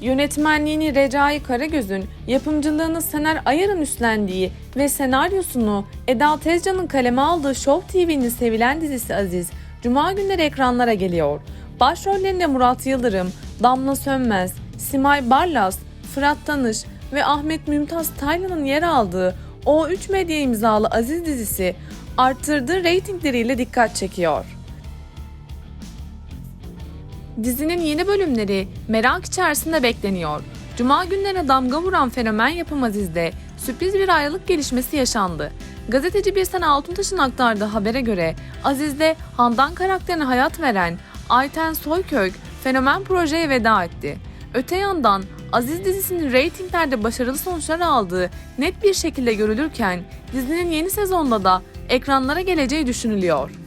Yönetmenliğini Recai Karagöz'ün, yapımcılığını Sener Ayar'ın üstlendiği ve senaryosunu Eda Tezcan'ın kaleme aldığı Show TV'nin sevilen dizisi Aziz, Cuma günleri ekranlara geliyor. Başrollerinde Murat Yıldırım, Damla Sönmez, Simay Barlas, Fırat Tanış ve Ahmet Mümtaz Taylan'ın yer aldığı O3 Medya imzalı Aziz dizisi arttırdığı reytingleriyle dikkat çekiyor. Dizinin yeni bölümleri merak içerisinde bekleniyor. Cuma günlerine damga vuran fenomen yapım Aziz'de sürpriz bir ayrılık gelişmesi yaşandı. Gazeteci Birsen Altuntaş'ın aktardığı habere göre Aziz'de Handan karakterine hayat veren Ayten Soykök fenomen projeye veda etti. Öte yandan Aziz dizisinin reytinglerde başarılı sonuçlar aldığı net bir şekilde görülürken dizinin yeni sezonda da ekranlara geleceği düşünülüyor.